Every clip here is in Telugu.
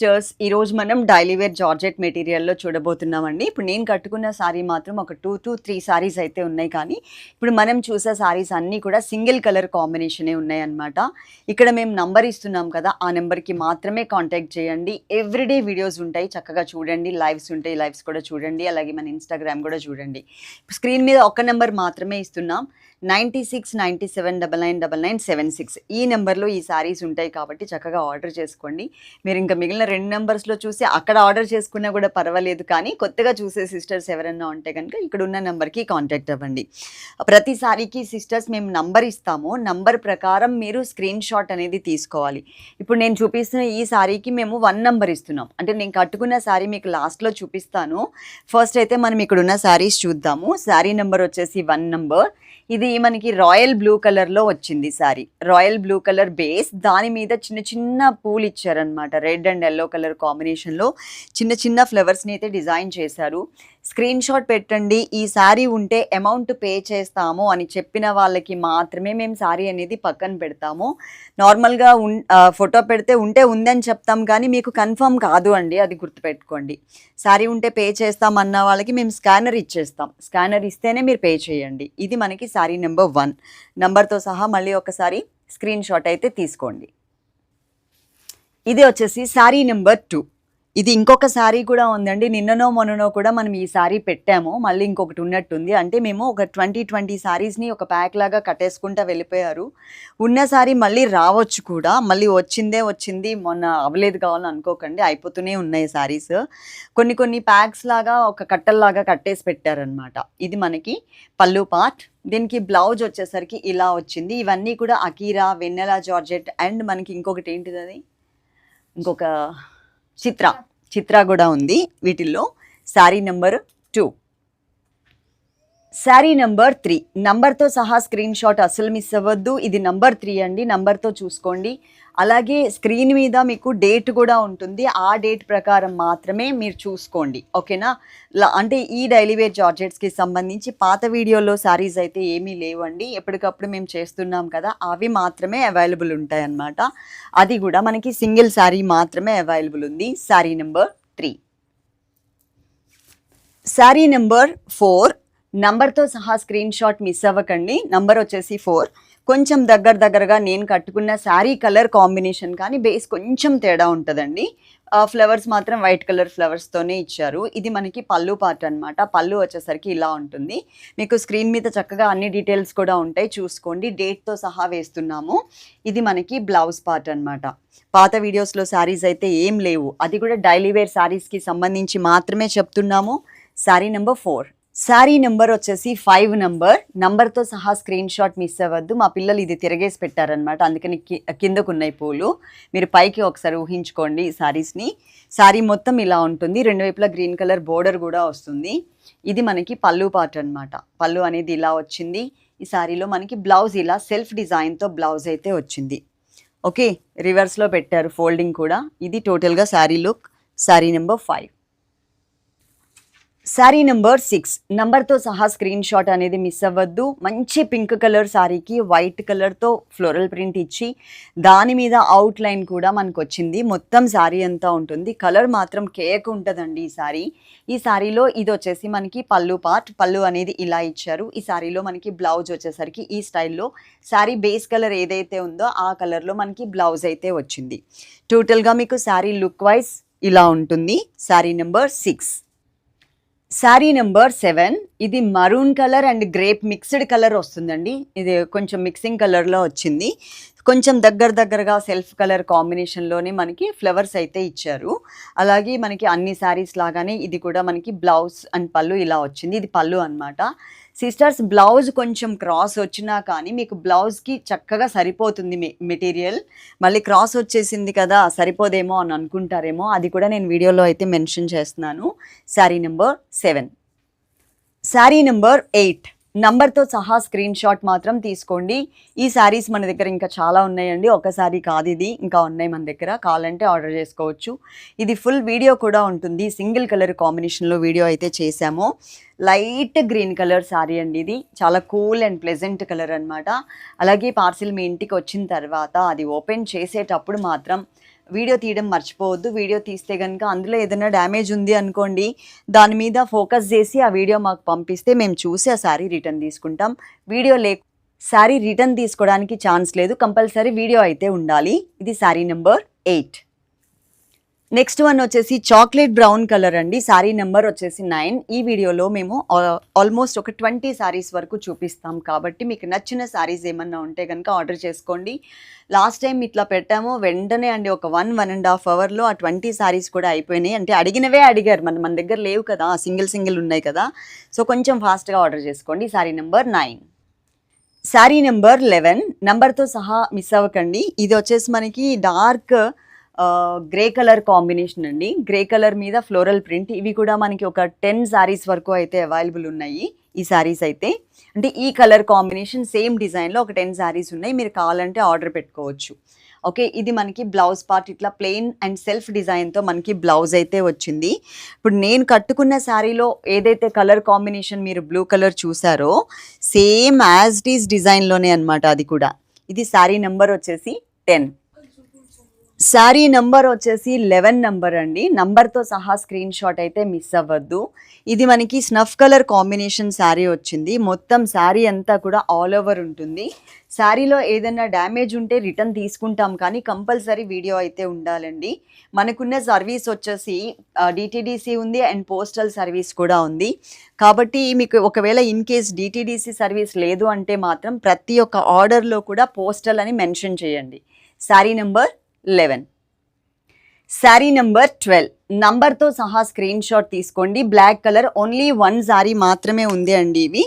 సిస్టర్స్ ఈరోజు మనం డైలీ వేర్ జార్జెట్ మెటీరియల్లో చూడబోతున్నామండి. ఇప్పుడు నేను కట్టుకున్న సారీ మాత్రం ఒక టూ టు త్రీ సారీస్ అయితే ఉన్నాయి కానీ ఇప్పుడు మనం చూసే సారీస్ అన్నీ కూడా సింగిల్ కలర్ కాంబినేషనే ఉన్నాయన్నమాట. ఇక్కడ మేము నంబర్ ఇస్తున్నాం కదా ఆ నెంబర్కి మాత్రమే కాంటాక్ట్ చేయండి. ఎవ్రీడే వీడియోస్ ఉంటాయి చక్కగా చూడండి. లైవ్స్ ఉంటాయి లైవ్స్ కూడా చూడండి. అలాగే మన ఇన్స్టాగ్రామ్ కూడా చూడండి. స్క్రీన్ మీద ఒక్క నెంబర్ మాత్రమే ఇస్తున్నాం. Ninety six ninety seven double nine double nine seven six. ఈ నెంబర్లో ఈ సారీస్ ఉంటాయి కాబట్టి చక్కగా ఆర్డర్ చేసుకోండి. మీరు ఇంకా మిగిలిన రెండు నెంబర్స్లో చూసి అక్కడ ఆర్డర్ చేసుకున్నా కూడా పర్వాలేదు కానీ కొత్తగా చూసే సిస్టర్స్ ఎవరైనా ఉంటే కనుక ఇక్కడ ఉన్న నెంబర్కి కాంటాక్ట్ అవ్వండి. ప్రతి శారీకి సిస్టర్స్ మేము నంబర్ ఇస్తాము. నంబర్ ప్రకారం మీరు స్క్రీన్ షాట్ అనేది తీసుకోవాలి. ఇప్పుడు నేను చూపిస్తున్న ఈ శారీకి మేము వన్ నంబర్ ఇస్తున్నాం. అంటే నేను కట్టుకున్న శారీ మీకు లాస్ట్లో చూపిస్తాను. ఫస్ట్ అయితే మనం ఇక్కడ ఉన్న శారీస్ చూద్దాము. శారీ నెంబర్ వచ్చేసి వన్ నంబర్. ఇది మనకి రాయల్ బ్లూ కలర్లో వచ్చింది sari. Royal blue colour base. దాని మీద చిన్న చిన్న పూలు ఇచ్చారనమాట రెడ్ అండ్ ఎల్లో కలర్ కాంబినేషన్లో చిన్న చిన్న ఫ్లవర్స్ని అయితే డిజైన్ చేశారు. స్క్రీన్ షాట్ పెట్టండి ఈ శారీ ఉంటే అమౌంట్ పే చేస్తాము అని చెప్పిన వాళ్ళకి మాత్రమే మేము శారీ అనేది పక్కన పెడతాము. నార్మల్గా ఉన్ ఫోటో పెడితే ఉంటే ఉందని చెప్తాం కానీ మీకు కన్ఫర్మ్ కాదు అండి అది గుర్తుపెట్టుకోండి. శారీ ఉంటే పే చేస్తాం అన్న వాళ్ళకి మేము స్కానర్ ఇచ్చేస్తాం. స్కానర్ ఇస్తేనే మీరు పే చేయండి. ఇది మనకి శారీ నెంబర్ వన్ నెంబర్తో సహా మళ్ళీ ఒకసారి స్క్రీన్ షాట్ అయితే తీసుకోండి. ఇది వచ్చేసి శారీ నెంబర్ టూ ఇది ఇంకొక శారీ కూడా ఉందండి. నిన్ననో మొన్ననో కూడా మనం ఈ శారీ పెట్టాము. మళ్ళీ ఇంకొకటి ఉన్నట్టుంది. అంటే మేము ఒక ట్వంటీ ట్వంటీ శారీస్ని ఒక ప్యాక్ లాగా కట్టేసుకుంటా వెళ్ళిపోయారు. ఉన్న శారీ మళ్ళీ రావచ్చు కూడా. మళ్ళీ వచ్చిందే వచ్చింది. మొన్న అవ్వలేదు కావాలని అనుకోకండి. అయిపోతూనే ఉన్నాయి శారీస్ కొన్ని కొన్ని ప్యాక్స్ లాగా ఒక కట్టల్లాగా కట్టేసి పెట్టారనమాట ఇది మనకి పళ్ళు పార్ట్. దీనికి బ్లౌజ్ వచ్చేసరికి ఇలా వచ్చింది. ఇవన్నీ కూడా అకీరా వెన్నెలా జార్జెట్ అండ్ మనకి ఇంకొకటి ఏంటిది అది? ఇంకొక చిత్ర. చిత్ర కూడా ఉంది వీటిల్లో. Sari number two. Sari number three. నంబర్తో సహా స్క్రీన్ షాట్ అసలు మిస్ అవ్వద్దు. ఇది నంబర్ త్రీ అండి. నంబర్తో చూసుకోండి. అలాగే స్క్రీన్ మీద మీకు డేట్ కూడా ఉంటుంది. ఆ డేట్ ప్రకారం మాత్రమే మీరు చూసుకోండి. ఓకేనా? ల- అంటే ఈ డైలీ వేర్ జార్జెట్స్కి సంబంధించి పాత వీడియోలో శారీస్ అయితే ఏమీ లేవండి. ఎప్పటికప్పుడు మేము చేస్తున్నాం కదా అవి మాత్రమే అవైలబుల్ ఉంటాయి అన్నమాట అది కూడా మనకి సింగిల్ శారీ మాత్రమే అవైలబుల్ ఉంది. Sari number three. Sari number four. నంబర్తో సహా స్క్రీన్ షాట్ మిస్ అవ్వకండి. నంబర్ వచ్చేసి ఫోర్. కొంచెం దగ్గర దగ్గరగా నేను కట్టుకున్న శారీ కలర్ కాంబినేషన్ కానీ బేస్ కొంచెం తేడా ఉంటుందండి. ఫ్లవర్స్ మాత్రం వైట్ కలర్ ఫ్లవర్స్తోనే ఇచ్చారు. ఇది మనకి పళ్ళు పార్ట్ అన్నమాట. పళ్ళు వచ్చేసరికి ఇలా ఉంటుంది. మీకు స్క్రీన్ మీద చక్కగా అన్ని డీటెయిల్స్ కూడా ఉంటాయి. చూసుకోండి. డేట్తో సహా వేస్తున్నాము. ఇది మనకి బ్లౌజ్ పార్ట్ అన్నమాట. పాత వీడియోస్లో శారీస్ అయితే ఏం లేవు. అది కూడా డైలీ వేర్ శారీస్కి సంబంధించి మాత్రమే చెప్తున్నాము. Sari number four. Sari number వచ్చేసి ఫైవ్ నెంబర్. నంబర్తో సహా స్క్రీన్ షాట్ మిస్ అవ్వద్దు. మా పిల్లలు ఇది తిరగేసి పెట్టారనమాట అందుకని కిందకు ఉన్నాయి పూలు. మీరు పైకి ఒకసారి ఊహించుకోండి ఈ శారీస్ని శారీ మొత్తం ఇలా ఉంటుంది. రెండు వైపులా గ్రీన్ కలర్ బోర్డర్ కూడా వస్తుంది. ఇది మనకి పళ్ళు పార్ట్ అనమాట పళ్ళు అనేది ఇలా వచ్చింది. ఈ శారీలో మనకి బ్లౌజ్ ఇలా సెల్ఫ్ డిజైన్తో బ్లౌజ్ అయితే వచ్చింది. ఓకే? రివర్స్లో పెట్టారు ఫోల్డింగ్ కూడా. ఇది టోటల్గా sari look. Sari number five. Sari number six నంబర్తో సహా స్క్రీన్ షాట్ అనేది మిస్ అవ్వద్దు. మంచి పింక్ కలర్ శారీకి వైట్ కలర్తో ఫ్లోరల్ ప్రింట్ ఇచ్చి దాని మీద అవుట్ లైన్ కూడా మనకు వచ్చింది మొత్తం శారీ అంతా ఉంటుంది. కలర్ మాత్రం కేక్ ఉంటుందండి ఈ శారీ ఈ శారీలో ఇది వచ్చేసి మనకి పళ్ళు పార్ట్ పళ్ళు అనేది ఇలా ఇచ్చారు. ఈ శారీలో మనకి బ్లౌజ్ వచ్చేసరికి ఈ స్టైల్లో శారీ బేస్ కలర్ ఏదైతే ఉందో ఆ కలర్లో మనకి బ్లౌజ్ అయితే వచ్చింది. టోటల్గా మీకు శారీ లుక్ వైజ్ ఇలా ఉంటుంది. Sari number six sari number seven ఇది maroon colour and grape mixed colour వస్తుందండి. ఇది కొంచెం మిక్సింగ్ కలర్లో వచ్చింది. కొంచెం దగ్గర దగ్గరగా సెల్ఫ్ కలర్ కాంబినేషన్లోనే మనకి ఫ్లవర్స్ అయితే ఇచ్చారు. అలాగే మనకి అన్ని శారీస్ లాగానే ఇది కూడా మనకి బ్లౌజ్ అండ్ పళ్ళు ఇలా వచ్చింది. ఇది పళ్ళు అనమాట సిస్టర్స్ బ్లౌజ్ కొంచెం క్రాస్ వచ్చినా కానీ మీకు బ్లౌజ్కి చక్కగా సరిపోతుంది మె- మెటీరియల్ మళ్ళీ క్రాస్ వచ్చేసింది కదా సరిపోదేమో అని అనుకుంటారేమో అది కూడా నేను వీడియోలో అయితే మెన్షన్ చేస్తున్నాను. Sari number seven sari number eight నంబర్తో సహా స్క్రీన్ షాట్ మాత్రం తీసుకోండి. ఈ శారీస్ మన దగ్గర ఇంకా చాలా ఉన్నాయండి. ఒక శారీ కాదు ఇది. ఇంకా ఉన్నాయి మన దగ్గర. కావాలంటే ఆర్డర్ చేసుకోవచ్చు. ఇది ఫుల్ వీడియో కూడా ఉంటుంది. సింగిల్ కలర్ కాంబినేషన్లో వీడియో అయితే చేశాము. లైట్ గ్రీన్ కలర్ శారీ అండి ఇది. చాలా కూల్ అండ్ ప్లెజెంట్ కలర్ అన్నమాట. అలాగే పార్సిల్ మీ ఇంటికి వచ్చిన తర్వాత అది ఓపెన్ చేసేటప్పుడు మాత్రం వీడియో తీయడం మర్చిపోవద్దు. వీడియో తీస్తే కనుక అందులో ఏదైనా డ్యామేజ్ ఉంది అనుకోండి దాని మీద ఫోకస్ చేసి ఆ వీడియో మాకు పంపిస్తే మేము చూసి ఆ శారీ రిటర్న్ తీసుకుంటాం. వీడియో లే శారీ రిటర్న్ తీసుకోవడానికి ఛాన్స్ లేదు. కంపల్సరీ వీడియో అయితే ఉండాలి. ఇది sari number eight. Next one వచ్చేసి చాక్లెట్ బ్రౌన్ కలర్ అండి. శారీ నెంబర్ వచ్చేసి నైన్ ఈ వీడియోలో మేము ఆల్మోస్ట్ ఒక ట్వంటీ శారీస్ వరకు చూపిస్తాం కాబట్టి మీకు నచ్చిన శారీస్ ఏమన్నా ఉంటే కనుక ఆర్డర్ చేసుకోండి. లాస్ట్ టైం ఇట్లా పెట్టాము వెంటనే అండి ఒక వన్ వన్ అండ్ హాఫ్ అవర్లో ఆ ట్వంటీ శారీస్ కూడా అయిపోయినాయి. అంటే అడిగినవే అడిగారు మన మన దగ్గర లేవు కదా సింగిల్ సింగిల్ ఉన్నాయి కదా. సో కొంచెం ఫాస్ట్గా ఆర్డర్ చేసుకోండి. Sari number nine sari number eleven నెంబర్తో సహా మిస్ అవ్వకండి. ఇది వచ్చేసి మనకి డార్క్ గ్రే కలర్ కాంబినేషన్ అండి. గ్రే కలర్ మీద ఫ్లోరల్ ప్రింట్. ఇవి కూడా మనకి ఒక టెన్ శారీస్ వరకు అయితే అవైలబుల్ ఉన్నాయి ఈ శారీస్ అయితే. అంటే ఈ కలర్ కాంబినేషన్ సేమ్ డిజైన్లో ఒక టెన్ శారీస్ ఉన్నాయి. మీరు కావాలంటే ఆర్డర్ పెట్టుకోవచ్చు. ఓకే ఇది మనకి బ్లౌజ్ పార్ట్ ఇట్లా ప్లెయిన్ అండ్ సెల్ఫ్ డిజైన్తో మనకి బ్లౌజ్ అయితే వచ్చింది. ఇప్పుడు నేను కట్టుకున్న శారీలో ఏదైతే కలర్ కాంబినేషన్ మీరు బ్లూ కలర్ చూసారో సేమ్ యాజ్ ఇట్ డిజైన్లోనే అనమాట అది కూడా. ఇది శారీ నెంబర్ వచ్చేసి టెన్. శారీ నంబర్ వచ్చేసి లెవెన్ నంబర్ అండి. నంబర్తో సహా స్క్రీన్ షాట్ అయితే మిస్ అవ్వద్దు. ఇది మనకి స్నఫ్ కలర్ కాంబినేషన్ శారీ వచ్చింది. మొత్తం శారీ అంతా కూడా ఆల్ ఓవర్ ఉంటుంది. శారీలో ఏదైనా డ్యామేజ్ ఉంటే రిటర్న్ తీసుకుంటాం. కానీ కంపల్సరీ వీడియో అయితే ఉండాలండి. మనకున్న సర్వీస్ వచ్చేసి డిటీడీసీ ఉంది అండ్ పోస్టల్ సర్వీస్ కూడా ఉంది. కాబట్టి మీకు ఒకవేళ ఇన్ కేస్ డిటీడీసీ సర్వీస్ లేదు అంటే మాత్రం ప్రతి ఒక్క ఆర్డర్లో కూడా పోస్టల్ అని మెన్షన్ చేయండి. Sari number eleven. Sari number twelve నంబర్తో సహా స్క్రీన్ షాట్ తీసుకోండి. Black colour. Only one sari మాత్రమే ఉంది అండి ఇవి.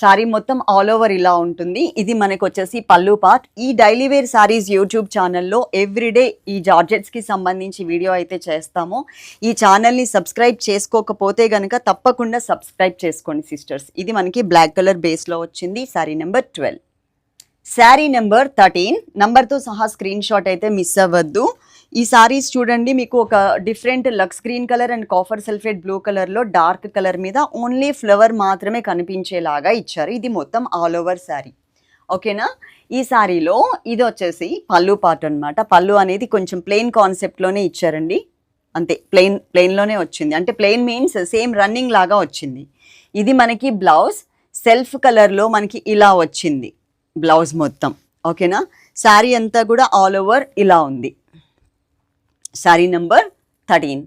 శారీ మొత్తం ఆల్ ఓవర్ ఇలా ఉంటుంది. ఇది మనకు వచ్చేసి పళ్ళు పార్ట్. ఈ డైలీ వేర్ శారీస్ యూట్యూబ్ ఛానల్లో ఎవ్రీడే ఈ జార్జెట్స్కి సంబంధించి వీడియో అయితే చేస్తాము. ఈ ఛానల్ని సబ్స్క్రైబ్ చేసుకోకపోతే కనుక తప్పకుండా సబ్స్క్రైబ్ చేసుకోండి సిస్టర్స్. ఇది మనకి బ్లాక్ కలర్ బేస్లో వచ్చింది. Sari number twelve sari number thirteen. నంబర్తో సహా స్క్రీన్ షాట్ అయితే మిస్ అవ్వద్దు. ఈ సారీస్ చూడండి మీకు ఒక different looks green colour and copper sulphate blue కలర్లో డార్క్ కలర్ మీద ఓన్లీ ఫ్లవర్ మాత్రమే కనిపించేలాగా ఇచ్చారు. ఇది మొత్తం ఆల్ ఓవర్ శారీ. ఓకేనా ఈ శారీలో ఇది వచ్చేసి పళ్ళు పార్ట్ అనమాట పళ్ళు అనేది కొంచెం ప్లెయిన్ కాన్సెప్ట్లోనే ఇచ్చారండి. అంతే ప్లెయిన్ ప్లెయిన్లోనే వచ్చింది. అంటే ప్లెయిన్ మీన్స్ సేమ్ రన్నింగ్ లాగా వచ్చింది. ఇది మనకి బ్లౌజ్ సెల్ఫ్ కలర్లో మనకి ఇలా వచ్చింది. బ్లౌజ్ మొత్తం. ఓకేనా? శారీ అంతా కూడా ఆల్ ఓవర్ ఇలా ఉంది. Sari number thirteen.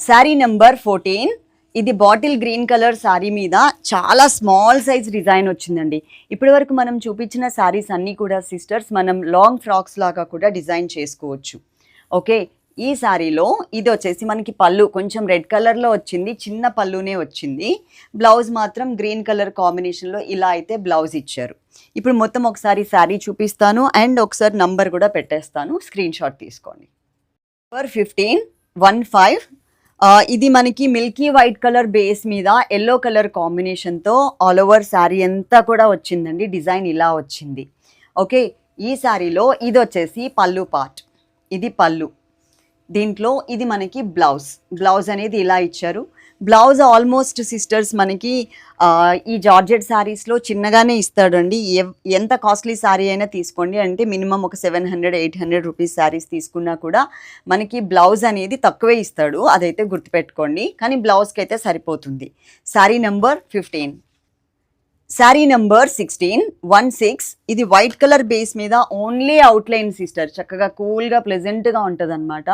Sari number fourteen. ఇది బాటిల్ గ్రీన్ కలర్ శారీ మీద చాలా స్మాల్ సైజ్ డిజైన్ వచ్చిందండి. ఇప్పటి వరకు మనం చూపించిన శారీస్ అన్నీ కూడా సిస్టర్స్ మనం లాంగ్ ఫ్రాక్స్ లాగా కూడా డిజైన్ చేసుకోవచ్చు. ఓకే? ఈ శారీలో ఇది వచ్చేసి మనకి పళ్ళు కొంచెం రెడ్ కలర్లో వచ్చింది చిన్న పళ్ళునే వచ్చింది. బ్లౌజ్ మాత్రం గ్రీన్ కలర్ కాంబినేషన్లో ఇలా అయితే బ్లౌజ్ ఇచ్చారు. ఇప్పుడు మొత్తం ఒకసారి శారీ చూపిస్తాను అండ్ ఒకసారి నంబర్ కూడా పెట్టేస్తాను. స్క్రీన్ షాట్ తీసుకోండి. Number fifteen one five. ఇది మనకి మిల్కీ వైట్ కలర్ బేస్ మీద ఎల్లో కలర్ కాంబినేషన్తో ఆల్ ఓవర్ శారీ అంతా కూడా వచ్చిందండి. డిజైన్ ఇలా వచ్చింది. ఓకే ఈ శారీలో ఇది వచ్చేసి పళ్ళు పార్ట్. ఇది పళ్ళు. దీంట్లో ఇది మనకి బ్లౌజ్. బ్లౌజ్ అనేది ఇలా ఇచ్చారు. బ్లౌజ్ ఆల్మోస్ట్ సిస్టర్స్ మనకి ఈ జార్జెట్ శారీస్లో చిన్నగానే ఇస్తాడండి. ఎంత కాస్ట్లీ శారీ అయినా తీసుకోండి. అంటే మినిమం ఒక seven hundred eight hundred rupees saris తీసుకున్నా కూడా మనకి బ్లౌజ్ అనేది తక్కువే ఇస్తాడు. అదైతే గుర్తుపెట్టుకోండి. కానీ బ్లౌజ్కి అయితే సరిపోతుంది. Sari number fifteen. Sari number sixteen one six ఇది వైట్ కలర్ బేస్ మీద ఓన్లీ అవుట్లైన్ సిస్టర్ చక్కగా కూల్గా ప్లెజెంట్గా ఉంటుంది అనమాట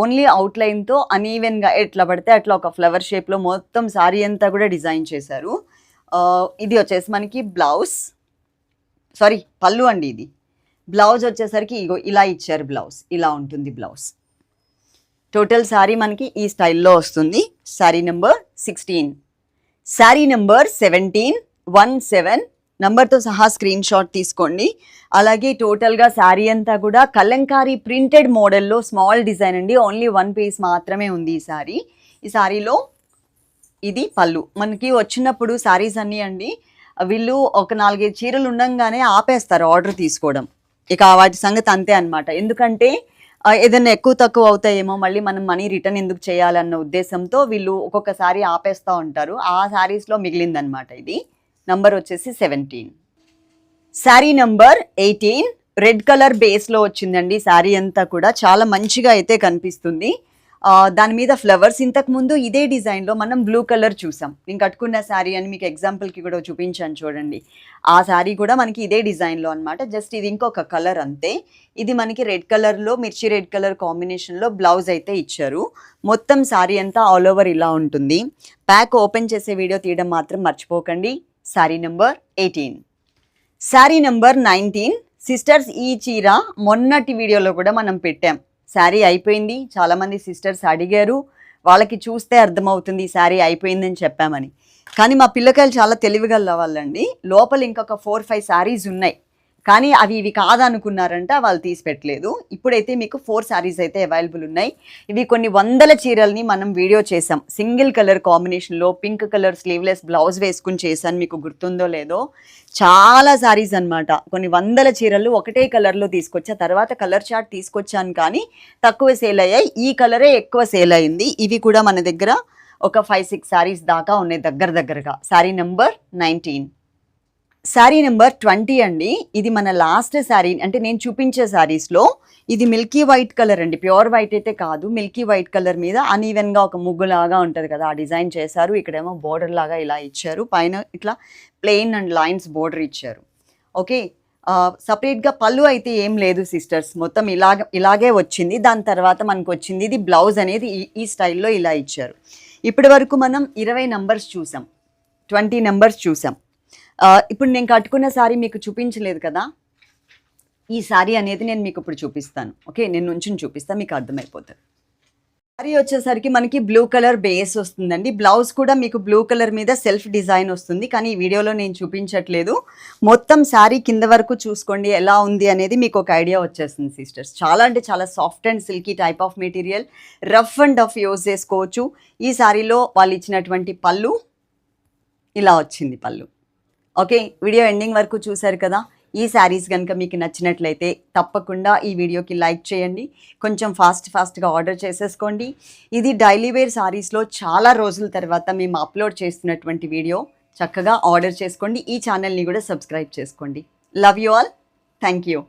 ఓన్లీ అవుట్లైన్తో అనీవెన్గా ఎట్లా పడితే అట్లా ఒక ఫ్లవర్ షేప్లో మొత్తం శారీ అంతా కూడా డిజైన్ చేశారు. ఇది వచ్చేసి మనకి బ్లౌజ్ సారీ పళ్ళు అండి ఇది. బ్లౌజ్ వచ్చేసరికి ఇగో ఇలా ఇచ్చారు బ్లౌజ్ ఇలా ఉంటుంది బ్లౌజ్ టోటల్ శారీ మనకి ఈ స్టైల్లో వస్తుంది. Sari number sixteen sari number seventeen one seven. నంబర్తో సహా స్క్రీన్ షాట్ తీసుకోండి. అలాగే టోటల్గా శారీ అంతా కూడా కలంకారీ ప్రింటెడ్ మోడల్లో స్మాల్ డిజైన్ అండి. ఓన్లీ వన్ పీస్ మాత్రమే ఉంది ఈ శారీ. ఈ శారీలో ఇది పళ్ళు. మనకి వచ్చినప్పుడు శారీస్ అన్నీ అండి వీళ్ళు ఒక నాలుగైదు చీరలు ఉండంగానే ఆపేస్తారు ఆర్డర్ తీసుకోవడం. ఇక వాటి సంగతి అంతే అనమాట ఎందుకంటే ఏదైనా ఎక్కువ తక్కువ అవుతాయేమో మళ్ళీ మనం మనీ రిటర్న్ ఎందుకు చేయాలన్న ఉద్దేశంతో వీళ్ళు ఒక్కొక్కసారి ఆపేస్తూ ఉంటారు. ఆ శారీస్లో మిగిలిందనమాట ఇది. నంబర్ వచ్చేసి seventeen sari number eighteen red colour బేస్లో వచ్చిందండి. శారీ అంతా కూడా చాలా మంచిగా అయితే కనిపిస్తుంది. దాని మీద ఫ్లవర్స్ ఇంతకుముందు ఇదే డిజైన్లో మనం బ్లూ కలర్ చూసాం. నేను కట్టుకున్న శారీ అని మీకు ఎగ్జాంపుల్కి కూడా చూపించాను చూడండి. ఆ శారీ కూడా మనకి ఇదే డిజైన్లో అనమాట జస్ట్ ఇది ఇంకొక కలర్ అంతే. ఇది మనకి రెడ్ కలర్లో మిర్చి రెడ్ కలర్ కాంబినేషన్లో బ్లౌజ్ అయితే ఇచ్చారు. మొత్తం శారీ అంతా ఆల్ ఓవర్ ఇలా ఉంటుంది. ప్యాక్ ఓపెన్ చేసే వీడియో తీయడం మాత్రం మర్చిపోకండి. Sari number eighteen sari number nineteen sisters ఈ చీర మొన్నటి వీడియోలో కూడా మనం పెట్టాం. శారీ అయిపోయింది. చాలామంది సిస్టర్స్ అడిగారు. వాళ్ళకి చూస్తే అర్థమవుతుంది శారీ అయిపోయిందని చెప్పామని. కానీ మా పిల్లకాయలు చాలా తెలివిగల వాళ్ళండి. లోపల ఇంకొక ఫోర్ ఫైవ్ శారీస్ ఉన్నాయి. కానీ అవి ఇవి కాదనుకున్నారంట వాళ్ళు తీసి పెట్టలేదు. ఇప్పుడైతే మీకు ఫోర్ శారీస్ అయితే అవైలబుల్ ఉన్నాయి. ఇవి కొన్ని వందల చీరల్ని మనం వీడియో చేసాం సింగిల్ కలర్ కాంబినేషన్లో పింక్ కలర్ స్లీవ్లెస్ బ్లౌజ్ వేసుకుని చేశాను. మీకు గుర్తుందో లేదో? చాలా శారీస్ అన్నమాట. కొన్ని వందల చీరలు ఒకటే కలర్లో తీసుకొచ్చా. తర్వాత కలర్ చార్ట్ తీసుకొచ్చాను కానీ తక్కువ సేల్ అయ్యాయి. ఈ కలరే ఎక్కువ సేల్ అయింది. ఇవి కూడా మన దగ్గర ఒక ఫైవ్ సిక్స్ శారీస్ దాకా ఉన్నాయి దగ్గర దగ్గరగా. Sari number nineteen sari number twenty అండి. ఇది మన లాస్ట్ శారీ అంటే నేను చూపించే శారీస్లో ఇది మిల్కీ వైట్ కలర్ అండి. ప్యూర్ వైట్ అయితే కాదు మిల్కీ వైట్ కలర్ మీద అన్ఈవెన్గా ఒక ముగ్గులాగా ఉంటుంది కదా ఆ డిజైన్ చేశారు. ఇక్కడేమో బోర్డర్ లాగా ఇలా ఇచ్చారు. పైన ఇట్లా ప్లెయిన్ అండ్ లైన్స్ బోర్డర్ ఇచ్చారు. ఓకే సపరేట్గా పళ్ళు అయితే ఏం లేదు సిస్టర్స్ మొత్తం ఇలాగ ఇలాగే వచ్చింది. దాని తర్వాత మనకు వచ్చింది ఇది బ్లౌజ్ అనేది ఈ ఈ స్టైల్లో ఇలా ఇచ్చారు. ఇప్పటి వరకు మనం ఇరవై నెంబర్స్ చూసాం. ట్వంటీ నెంబర్స్ చూసాం. ఇప్పుడు నేను కట్టుకున్న శారీ మీకు చూపించలేదు కదా? ఈ శారీ అనేది నేను మీకు ఇప్పుడు చూపిస్తాను. ఓకే? నేను నుంచి చూపిస్తాను మీకు అర్థమైపోతుంది. శారీ వచ్చేసరికి మనకి బ్లూ కలర్ బేస్ వస్తుందండి. బ్లౌజ్ కూడా మీకు బ్లూ కలర్ మీద సెల్ఫ్ డిజైన్ వస్తుంది. కానీ ఈ వీడియోలో నేను చూపించట్లేదు. మొత్తం శారీ కింద వరకు చూసుకోండి ఎలా ఉంది అనేది మీకు ఒక ఐడియా వచ్చేస్తుంది సిస్టర్స్. చాలా అంటే చాలా soft and silky type of material. Rough and tough use చేసుకోవచ్చు. ఈ శారీలో వాళ్ళు ఇచ్చినటువంటి పళ్ళు ఇలా వచ్చింది పళ్ళు. ఓకే వీడియో ఎండింగ్ వరకు చూశారు కదా? ఈ శారీస్ కనుక మీకు నచ్చినట్లయితే తప్పకుండా ఈ వీడియోకి లైక్ చేయండి. కొంచెం ఫాస్ట్ ఫాస్ట్గా ఆర్డర్ చేసేసుకోండి. ఇది డైలీ వేర్ శారీస్లో చాలా రోజుల తర్వాత మేము అప్లోడ్ చేస్తున్నటువంటి వీడియో. చక్కగా ఆర్డర్ చేసుకోండి. ఈ ఛానల్ని కూడా సబ్స్క్రైబ్ చేసుకోండి. Love you all thank you